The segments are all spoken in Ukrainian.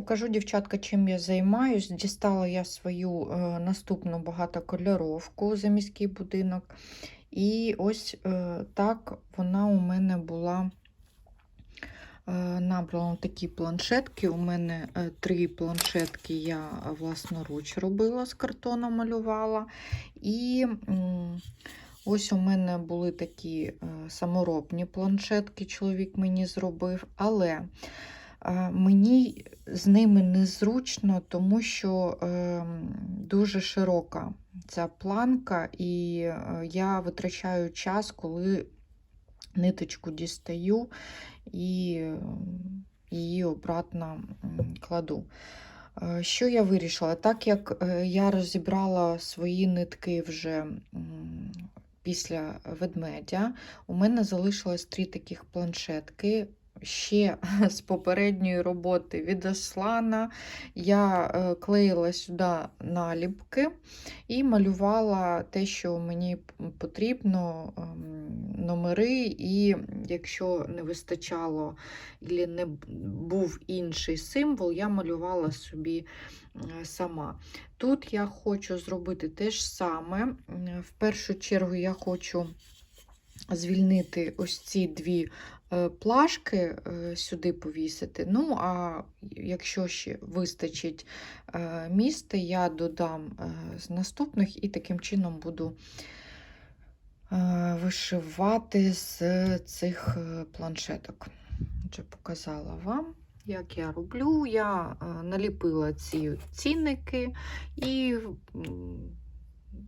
покажу, дівчатка, чим я займаюсь. Дістала я свою е, наступну багатокольоровку за міський будинок. І ось е, так вона у мене була е, набрана такі планшетки. У мене три планшетки я власноруч робила, з картону малювала. І ось у мене були такі саморобні планшетки, чоловік мені зробив. Але мені з ними незручно, тому що е, дуже широка ця планка, і е, я витрачаю час, коли ниточку дістаю і е, її обратно кладу. Е, Що я вирішила? Так як я розібрала свої нитки вже після ведмедя, у мене залишилось три таких планшетки. Ще з попередньої роботи від Аслана я е, клеїла сюди наліпки і малювала те, що мені потрібно, ем, номери, і якщо не вистачало або не був інший символ, я малювала собі е, сама. Тут я хочу зробити те ж саме. В першу чергу я хочу звільнити ось ці дві плашки е, сюди повісити. Ну, а якщо ще вистачить е, місця, я додам е, з наступних і таким чином буду е, вишивати з цих е, планшеток. Вже показала вам. Як я роблю, я е, наліпила ці цінники і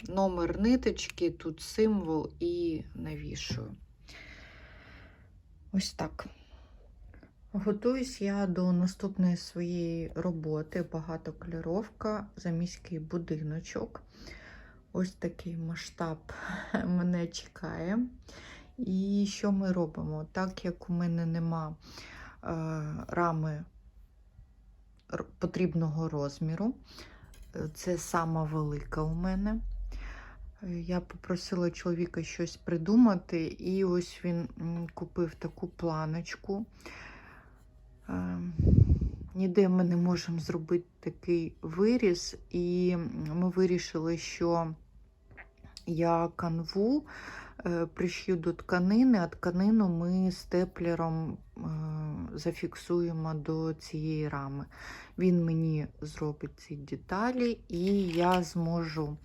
номер ниточки, тут символ і навішую. Ось так. Готуюсь я до наступної своєї роботи. Багатокольоровка за міський будиночок. Ось такий масштаб мене чекає. І що ми робимо? Так як у мене нема е, рами потрібного розміру, е, це сама велика у мене. Е, Я попросила чоловіка щось придумати, і ось він купив таку планочку. Е, Ніде ми не можемо зробити такий виріз, і ми вирішили, що я канву е, пришью до тканини, а тканину ми степлером зафіксуємо до цієї рами. Він мені зробить ці деталі, і я зможу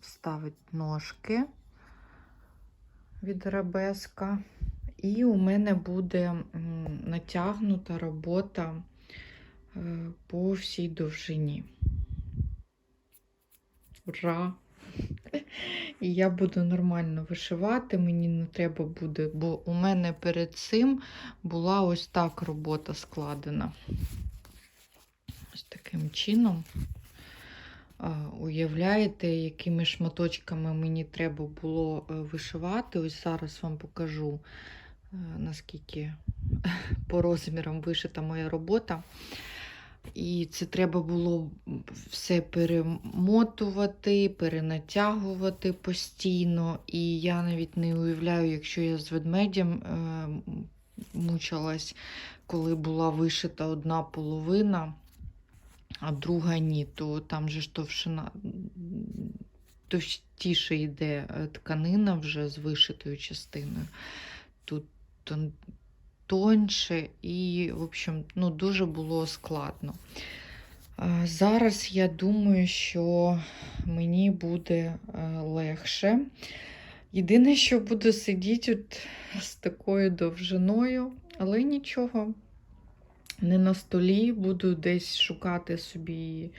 вставити ножки від арабеска. І у мене буде натягнута робота е, по всій довжині. Ура! І я буду нормально вишивати, мені не треба буде, бо у мене перед цим була ось так робота складена. Ось таким чином. Уявляєте, якими шматочками мені треба було е, вишивати. Ось зараз вам покажу, е, наскільки по розмірам вишита моя робота. І це треба було все перемотувати, перенатягувати постійно. І я навіть не уявляю, якщо я з ведмедем е, мучилась, коли була вишита одна половина, а друга ні, то там же ж товщина товстіше йде е, тканина вже з вишитою частиною. Тут тон- тоньше і, в общем, ну, дуже було складно. Зараз я думаю, що мені буде е, легше. Єдине, що буду сидіти от з такою довжиною, але нічого. Не на столі, буду десь шукати собі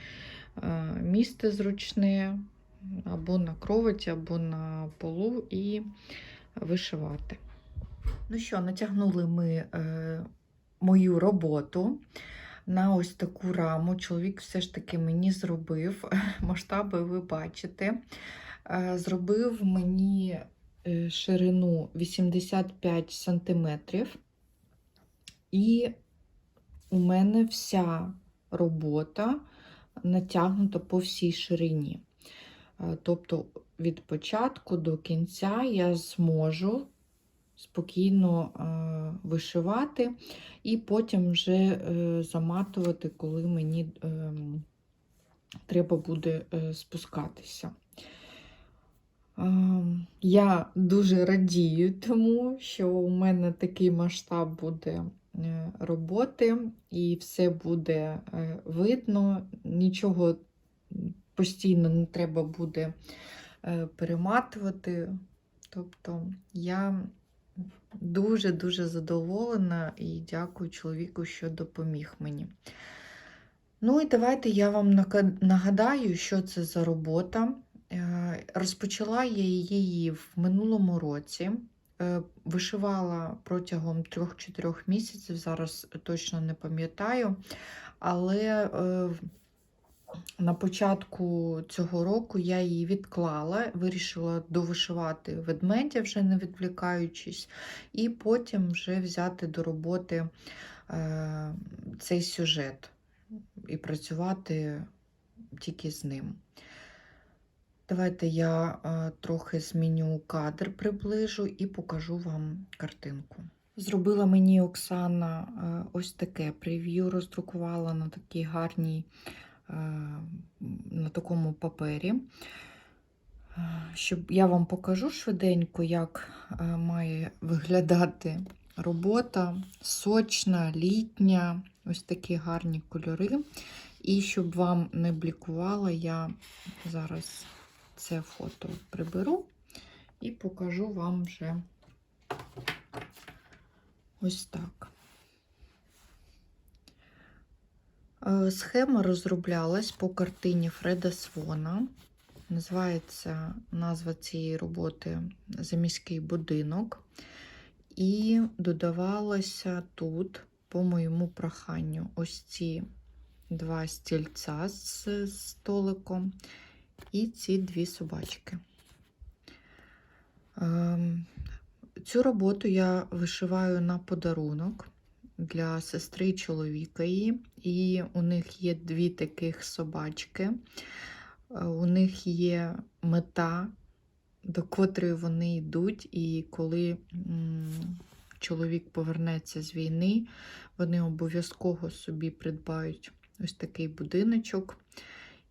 е, місце зручне, або на кроваті, або на полу і вишивати. Ну що, натягнули ми е, мою роботу на ось таку раму. Чоловік все ж таки мені зробив. Масштаби ви бачите. Е, зробив мені е, ширину 85 см. І у мене вся робота натягнута по всій ширині. Е, Тобто від початку до кінця я зможу спокійно е, вишивати і потім вже е, заматувати, коли мені е, треба буде спускатися. Е, Я дуже радію тому, що у мене такий масштаб буде роботи, і все буде е, видно, нічого постійно не треба буде е, перематувати. Тобто я дуже-дуже задоволена і дякую чоловіку, що допоміг мені. Ну і давайте я вам нагадаю, що це за робота. Е, Розпочала я її в минулому році. Е, Вишивала протягом 3-4 місяців, зараз точно не пам'ятаю. Але е, на початку цього року я її відклала, вирішила довишивати ведмедя, вже не відвлікаючись, і потім вже взяти до роботи е, цей сюжет і працювати тільки з ним. Давайте я трохи зміню кадр, приближу і покажу вам картинку. Зробила мені Оксана е, ось таке прев'ю, роздрукувала на такій гарній, е, на такому папері. Е, Щоб я вам покажу швиденько, як має виглядати робота. Сочна, літня, ось такі гарні кольори. І щоб вам не блікувала, я зараз це фото приберу і покажу вам вже ось так. Е, Схема розроблялась по картині Фреда Свона. Називається назва цієї роботи Заміський будинок. І додавалося тут, по моєму проханню, ось ці два стільця з столиком і ці дві собачки. Ем, Цю роботу я вишиваю на подарунок для сестри чоловіка її. І у них є дві таких собачки. Е, У них є мета, до котрої вони йдуть, і коли чоловік повернеться з війни, вони обов'язково собі придбають ось такий будиночок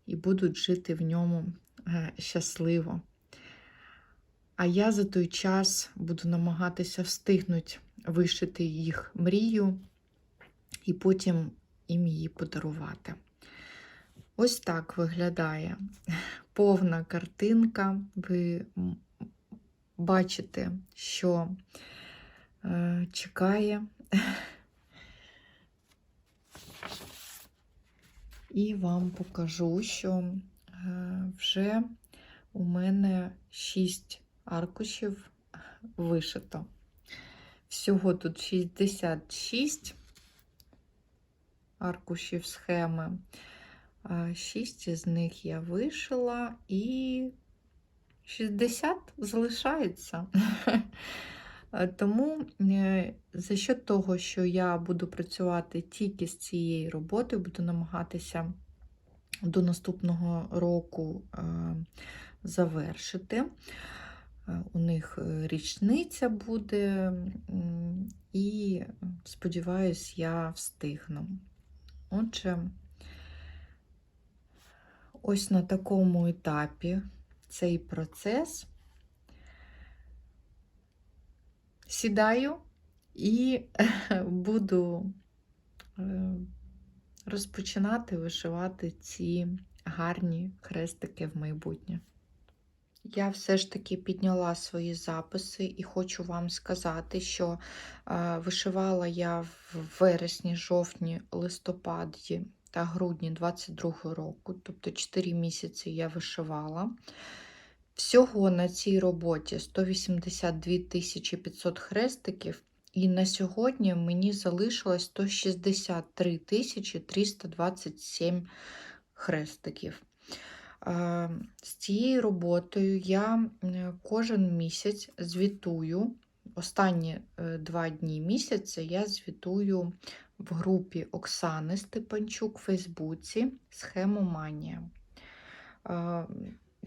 і будуть жити в ньому е, щасливо. А я за той час буду намагатися встигнути вишити їх мрію і потім їм її подарувати. Ось так виглядає повна картинка. Ви бачите, що е, чекає. І вам покажу, що е, вже у мене 6 аркушів вишито. Всього тут 66 аркушів схеми. 6 із них я вишила і 60 залишається. Тому е, за що того, що я буду працювати тільки з цієї роботи, буду намагатися до наступного року е, завершити. Е, У них е, річниця буде, і сподіваюсь, я встигну. Отже, ось на такому етапі цей процес. Сідаю і буду е, розпочинати вишивати ці гарні хрестики в майбутнє. Я все ж таки підняла свої записи і хочу вам сказати, що е, вишивала я в вересні, жовтні, листопаді та грудні 22 року, тобто 4 місяці я вишивала. Всього на цій роботі 182 500 хрестиків, і на сьогодні мені залишилось 163 327 хрестиків. З цією роботою я кожен місяць звітую. Останні е, два дні місяця я звітую в групі Оксани Степанчук в Фейсбуці Схемоманія.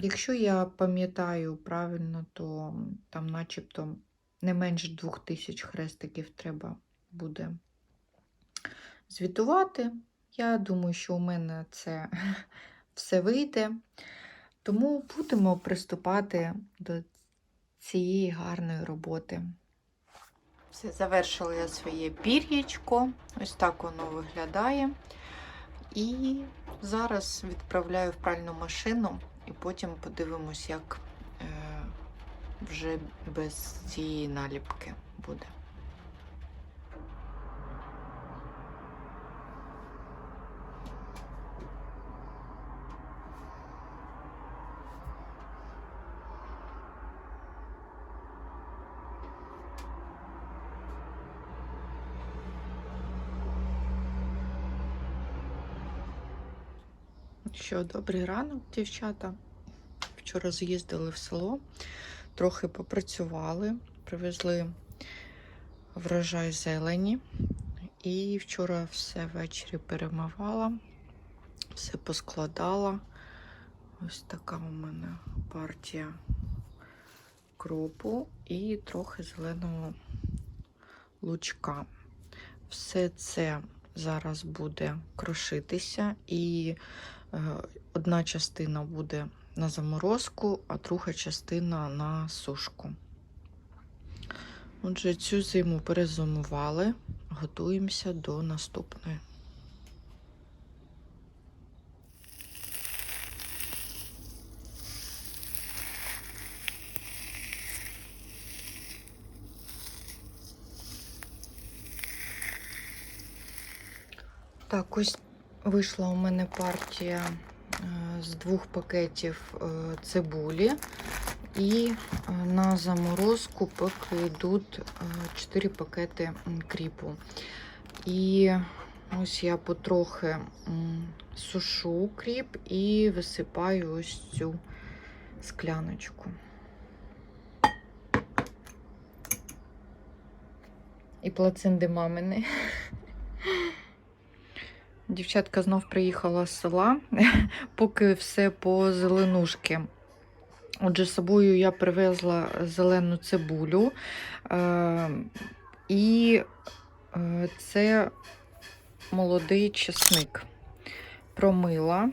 Якщо я пам'ятаю правильно, то там начебто не менш 2000 хрестиків треба буде звітувати. Я думаю, що у мене це все вийде. Тому будемо приступати до цієї гарної роботи. Все, завершила я своє пір'ячко. Ось так воно виглядає. І зараз відправляю в пральну машину, і потім подивимось, як е, вже без цієї наліпки буде. Що, добрий ранок, дівчата. Вчора з'їздили в село, трохи попрацювали, привезли врожай зелені. І вчора все ввечері перемивала, все поскладала. Ось така у мене партія кропу і трохи зеленого лучка. Все це зараз буде крошитися, і одна частина буде на заморозку, а друга частина на сушку. Отже, цю зиму перезимували, готуємося до наступної. Так, ось вийшла у мене партія е, з двох пакетів е, цибулі. І е, на заморозку поки йдуть 4 пакети кріпу. І ось я потрохи сушу кріп і висипаю ось цю скляночку. І плацинди мамини. Дівчатка знов приїхала з села, поки все по зеленушки. Отже, з собою я привезла зелену цибулю. Е, і е, це молодий чесник. Промила.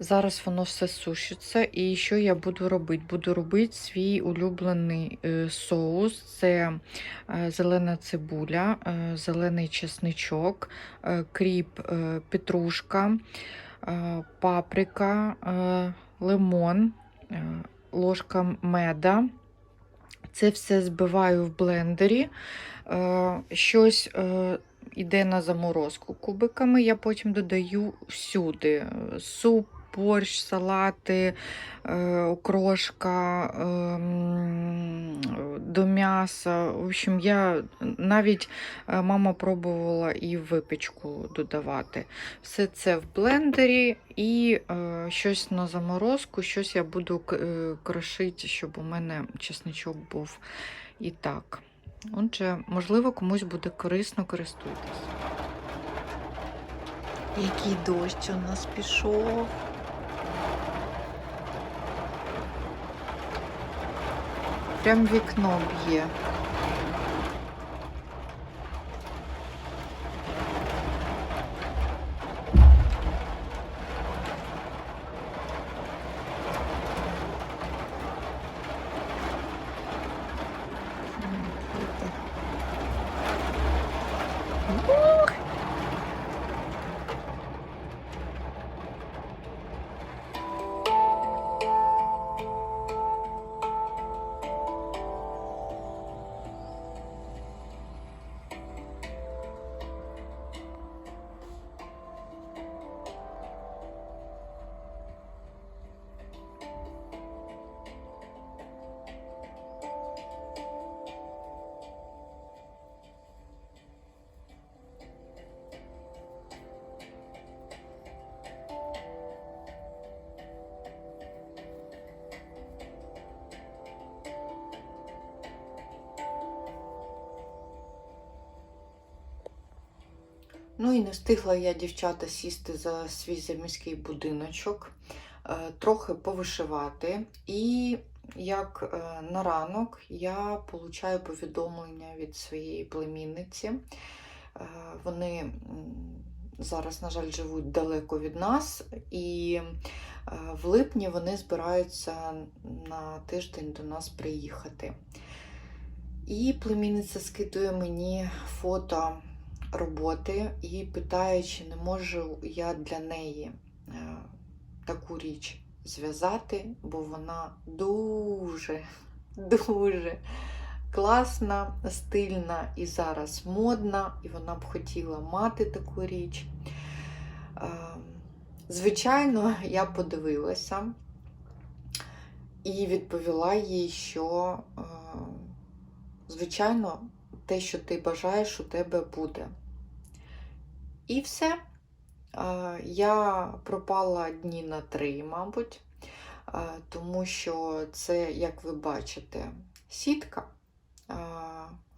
Зараз воно все сушиться. І що я буду робити? Буду робити свій улюблений е, соус. Це е, зелена цибуля, е, зелений чесничок, кріп, петрушка, паприка, лимон, ложка меда. Це все збиваю в блендері. Щось іде на заморозку кубиками. Я потім додаю всюди суп, борщ, салати, е, окрошка е, до м'яса. В общем, я навіть е, мама пробувала і випічку додавати. Все це в блендері і е, щось на заморозку, щось я буду крошити, щоб у мене чесничок був і так. Отже, можливо, комусь буде корисно користуйтесь. Який дощ у нас пішов. Прям вікно б'є. Ну і не встигла я, дівчата, сісти за свій заміський будиночок, е, трохи повишивати. І як е, на ранок я получаю повідомлення від своєї племінниці. Е, Вони зараз, на жаль, живуть далеко від нас, і в липні вони збираються на тиждень до нас приїхати. І племінниця скидує мені фото роботи і питає, чи не можу я для неї е, таку річ зв'язати, бо вона дуже, дуже класна, стильна і зараз модна, і вона б хотіла мати таку річ. Е, Звичайно, я подивилася і відповіла їй, що, е, звичайно, те, що ти бажаєш, у тебе буде. І все. Я пропала дні на три, мабуть, тому що це, як ви бачите, сітка,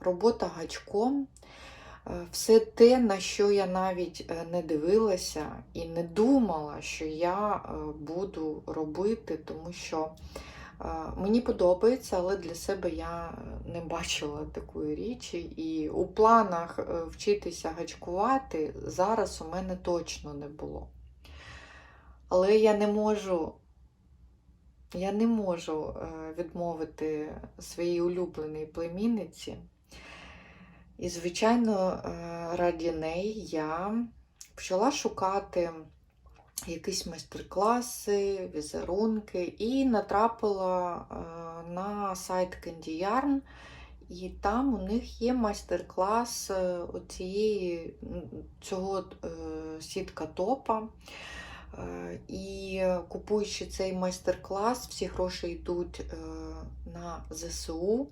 робота гачком, все те, на що я навіть е, не дивилася і не думала, що я е, буду робити, тому що мені подобається, але для себе я не бачила такої річі. І у планах е, вчитися гачкувати зараз у мене точно не було. Але я не можу, я не можу е, відмовити своїй улюбленій племінниці. І, звичайно, е, раді неї я почала шукати якісь майстер-класи, візерунки і натрапила е, на сайт Candy Yarn, і там у них є майстер-клас е, цього е, сітка топа. І купуючи цей майстер-клас, всі гроші йдуть на ЗСУ.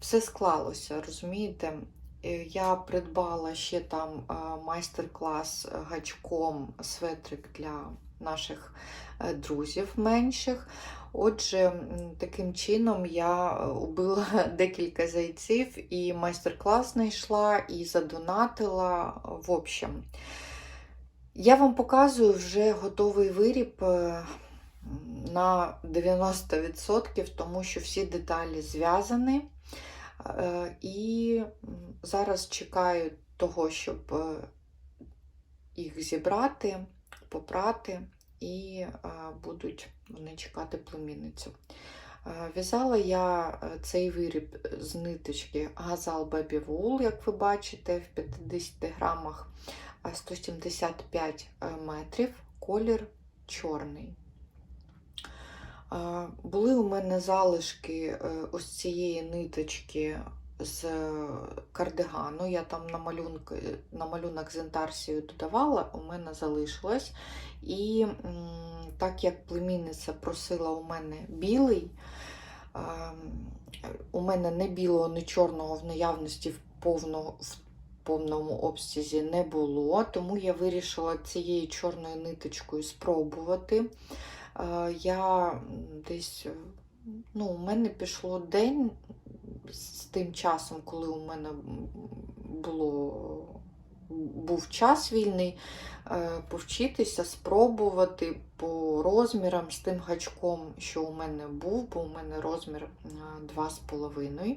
Все склалося, розумієте? Е, Я придбала ще там е, майстер-клас гачком светрик для наших е, друзів менших. Отже, таким чином я е, убила декілька зайців і майстер-клас знайшла, і задонатила. В общем, я вам показую вже готовий виріб е, на 90%, тому що всі деталі зв'язані. Е, І зараз чекаю того, щоб е, їх зібрати, попрати, і е, будуть вони чекати племінницю. В'язала я цей виріб з ниточки Газал Baby Wool, як ви бачите, в 50 грамах е, 175 метрів, колір чорний. Е, Були у мене залишки е, ось цієї ниточки з кардигану. Я там на, малюнки, на малюнок з інтарсією додавала, у мене залишилось. І так як племінниця просила у мене білий, е, у мене не білого, не чорного в наявності в повного. Повному обсязі не було, тому я вирішила цією чорною ниточкою спробувати. Е, Я десь, е, ну, у мене пішло день з тим часом, коли у мене було, був час вільний, е, повчитися, спробувати по розмірам з тим гачком, що у мене був, бо у мене розмір е, 2,5.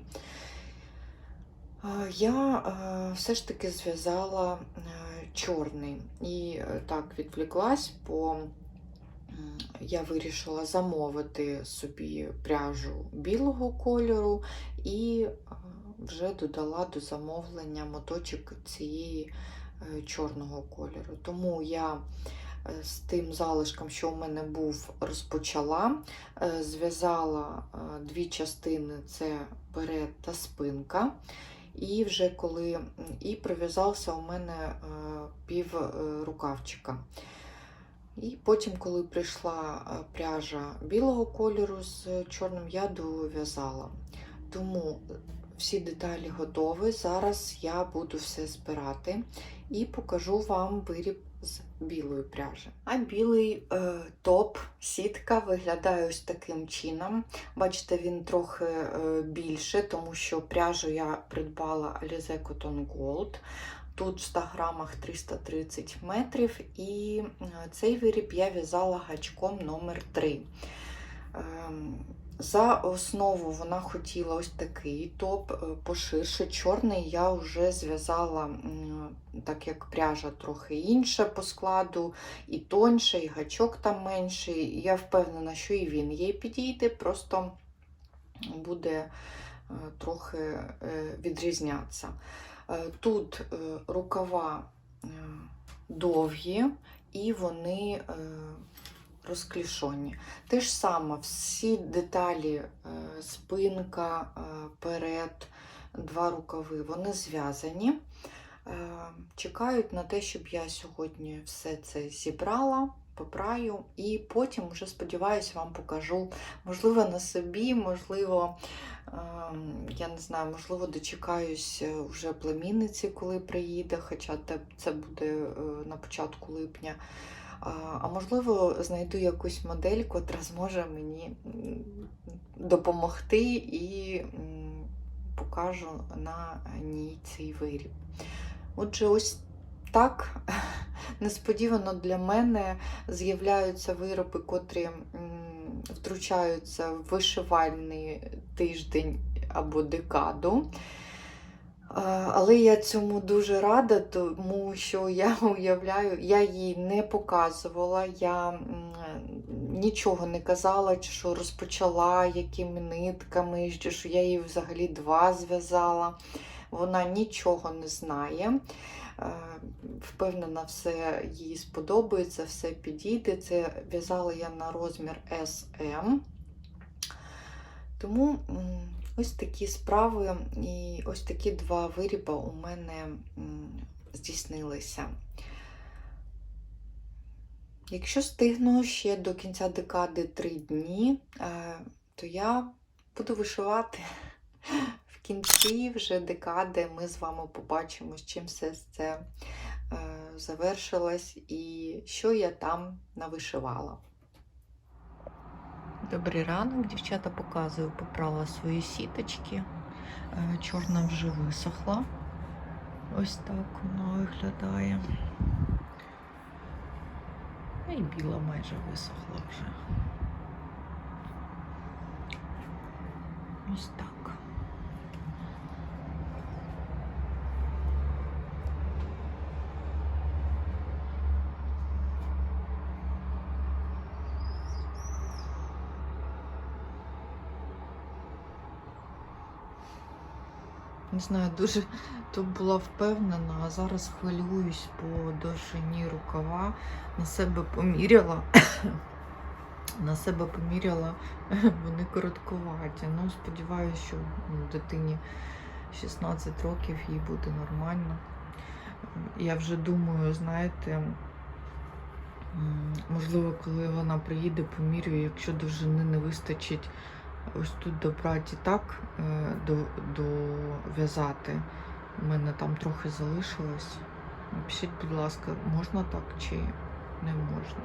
Е, Я е, все ж таки зв'язала е, чорний і е, так відвлеклась, м, я вирішила замовити собі пряжу білого кольору і вже додала до замовлення моточок цієї е, чорного кольору. Тому я е, з тим залишком, що у мене був, розпочала, е, зв'язала дві частини: це перед та спинка. І вже коли і прив'язався у мене пів рукавчика. І потім, коли прийшла е, пряжа білого кольору з чорним, я дов'язала. Тому всі деталі готові. Зараз я буду все збирати і покажу вам виріб з білої пряжі. А білий е, топ, сітка виглядає ось таким чином. Бачите, він трохи е, більше, тому що пряжу я придбала Alize Cotton Gold. Тут в 100 грамах 330 метрів, і е, цей виріб я в'язала гачком номер 3 Ем, За основу вона хотіла ось такий топ е, поширше. Чорний я вже зв'язала, так як пряжа трохи інша по складу, і тоньше, і гачок там менший. Я впевнена, що і він їй підійде, просто буде е, трохи відрізнятися. Е, Тут е, рукава е, довгі і вони розклішені. Те ж саме, всі деталі, спинка, перед, два рукави, вони зв'язані. Чекають на те, щоб я сьогодні все це зібрала, попраю, і потім вже сподіваюся, вам покажу, можливо, на собі, можливо, я не знаю, можливо, дочекаюсь е, вже племінниці, коли приїде, хоча це буде е, на початку липня. А, можливо, знайду якусь модель, котра зможе мені допомогти і покажу на ній цей виріб. Отже, ось так несподівано для мене з'являються вироби, котрі втручаються в вишивальний тиждень або декаду. Але я цьому дуже рада, тому що я уявляю, я їй не показувала, я нічого не казала, що розпочала, якими нитками, що я їй взагалі два зв'язала. Вона нічого не знає. Е, Впевнена, все їй сподобається, все підійде. Це в'язала я на розмір SM. Тому ось такі справи і ось такі два виріба у мене здійснилися. Якщо стигну ще до кінця декади 3 дні, е, то я буду вишивати. Кінці вже декади ми з вами побачимо, з чим все це е, завершилось і що я там навишивала. Добрий ранок, дівчата показую, попрала свої сіточки. Е, Чорна вже висохла. Ось так вона виглядає. І біла майже висохла вже. Ось так. Не знаю, дуже тут була впевнена, а зараз хвилююсь по довжині рукава. На себе поміряла. На себе поміряла, вони коротковаті. Ну, сподіваюся, що дитині 16 років їй буде нормально. Я вже думаю, знаєте, можливо, коли вона приїде, помірюю, якщо довжини не вистачить ось тут добрати так е, до, дов'язати. У мене там трохи залишилось. Напишіть, будь ласка, можна так чи не можна.